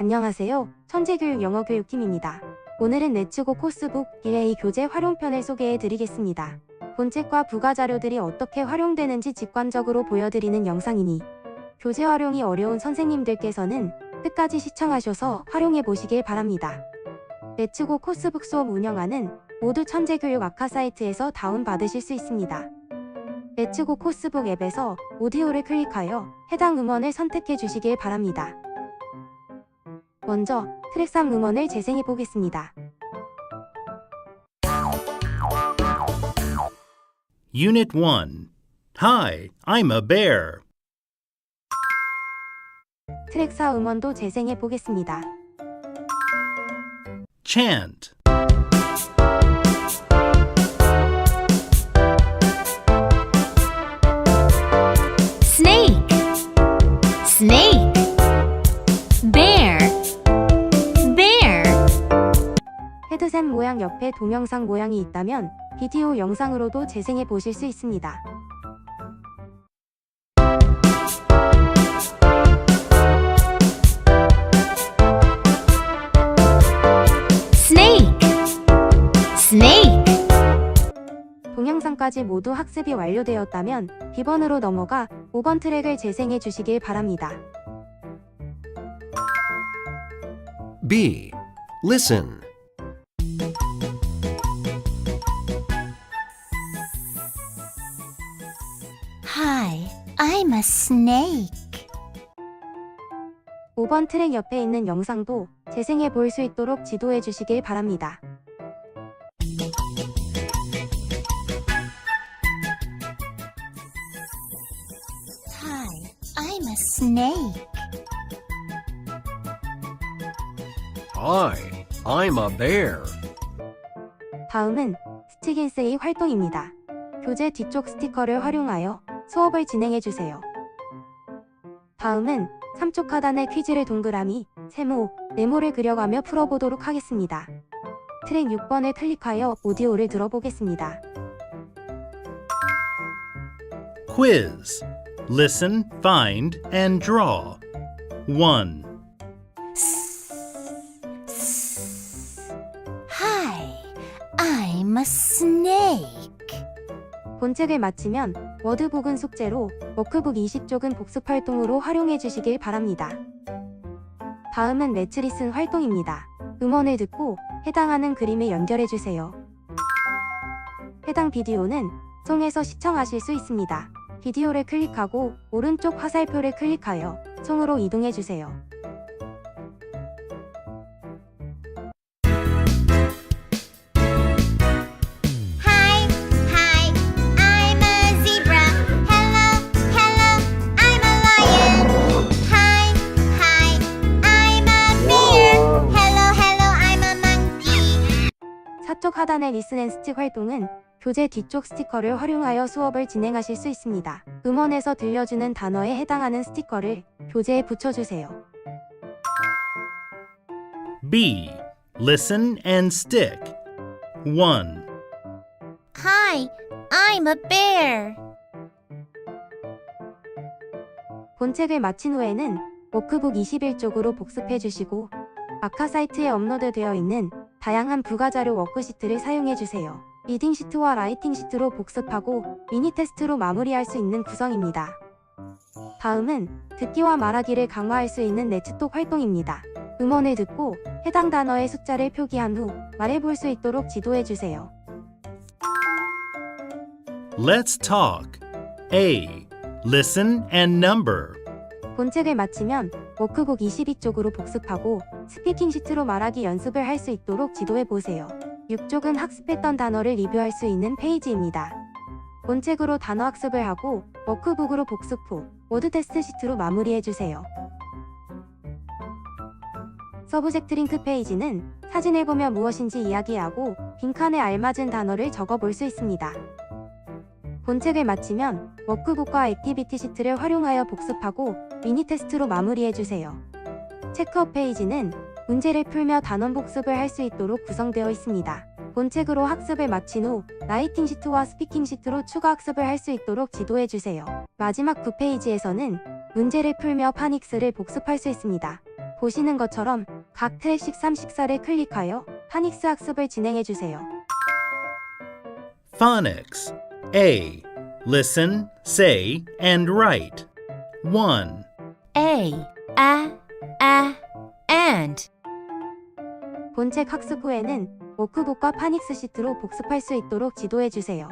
안녕하세요. 천재교육 영어교육팀입니다. 오늘은 레츠고 코스북 1A 교재 활용편을 소개해 드리겠습니다. 본책과 부가자료들이 어떻게 활용되는지 직관적으로 보여드리는 영상이니 교재 활용이 어려운 선생님들께서는 끝까지 시청하셔서 활용해 보시길 바랍니다. 레츠고 코스북 수업 운영하는 모두 천재교육 아카 사이트에서 다운받으실 수 있습니다. 레츠고 코스북 앱에서 오디오를 클릭하여 해당 음원을 선택해 주시길 바랍니다. 먼저 트랙 3 음원을 재생해 보겠습니다. Unit 1 Hi, I'm a bear. 트랙 4 음원도 재생해 보겠습니다. Chant. 헤드셋 모양 옆에 동영상 모양이 있다면 비디오 영상으로도 재생해 보실 수 있습니다. snake snake 동영상까지 모두 학습이 완료되었다면 B번으로 넘어가 5번 트랙을 재생해 주시길 바랍니다. B. Listen. A snake 5번 트랙 옆에 있는 영상도 재생해 볼 수 있도록 지도해 주시길 바랍니다. hi i'm a snake Hi, I'm a bear. 다음은 스티긴스의 활동입니다. 교재 뒤쪽 스티커를 활용하여 수업을 진행해 주세요. 다음은 3쪽 하단의 퀴즈를 동그라미, 세모, 네모를 그려가며 풀어보도록 하겠습니다. 트랙 6번을 클릭하여 오디오를 들어보겠습니다. Quiz. Listen, find, and draw. 1. hi i'm a snake 본책을 마치면 워드북은 숙제로 워크북 20쪽은 복습 활동으로 활용해 주시길 바랍니다. 다음은 매트리슨 활동입니다. 음원을 듣고 해당하는 그림에 연결해 주세요. 해당 비디오는 송에서 시청하실 수 있습니다. 비디오를 클릭하고 오른쪽 화살표를 클릭하여 송으로 이동해 주세요. 사쪽 하단의 리슨 앤 스틱 활동은 교재 뒤쪽 스티커를 활용하여 수업을 진행하실 수 있습니다. 음원에서 들려주는 단어에 해당하는 스티커를 교재에 붙여주세요. B. Listen and stick. 1. Hi, I'm a bear. 본책을 마친 후에는 워크북 21쪽으로 복습해 주시고 아카 사이트에 업로드되어 있는 다양한 부가자료 워크시트를 사용해 주세요. 리딩 시트와 라이팅 시트로 복습하고 미니 테스트로 마무리할 수 있는 구성입니다. 다음은 듣기와 말하기를 강화할 수 있는 네츠톡 활동입니다. 음원을 듣고 해당 단어의 숫자를 표기한 후 말해볼 수 있도록 지도해 주세요. Let's talk. A. Listen and number. 본책을 마치면 워크북 22쪽으로 복습하고 스피킹 시트로 말하기 연습을 할 수 있도록 지도해 보세요. 6쪽은 학습했던 단어를 리뷰할 수 있는 페이지입니다. 본책으로 단어 학습을 하고 워크북으로 복습 후 워드 테스트 시트로 마무리해 주세요. 서브젝트 링크 페이지는 사진을 보며 무엇인지 이야기하고 빈칸에 알맞은 단어를 적어 볼 수 있습니다. 본책을 마치면 워크북과 액티비티 시트를 활용하여 복습하고 미니 테스트로 마무리해 주세요. 체크업 페이지는 문제를 풀며 단원 복습을 할 수 있도록 구성되어 있습니다. 본책으로 학습을 마친 후 라이팅 시트와 스피킹 시트로 추가 학습을 할 수 있도록 지도해 주세요. 마지막 9페이지에서는 문제를 풀며 파닉스를 복습할 수 있습니다. 보시는 것처럼 각 트랙씩 30살을 클릭하여 파닉스 학습을 진행해 주세요. Phonics. A. Listen, say, and write. 1, A, a, a, and. 본책 학습 후에는 워크북과 파닉스 시트로 복습할 수 있도록 지도해 주세요.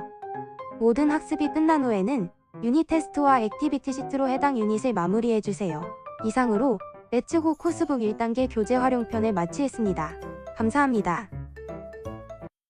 모든 학습이 끝난 후에는 유닛 테스트와 액티비티 시트로 해당 유닛을 마무리해 주세요. 이상으로 레츠고 코스북 1단계 교재 활용편을 마치겠습니다. 감사합니다.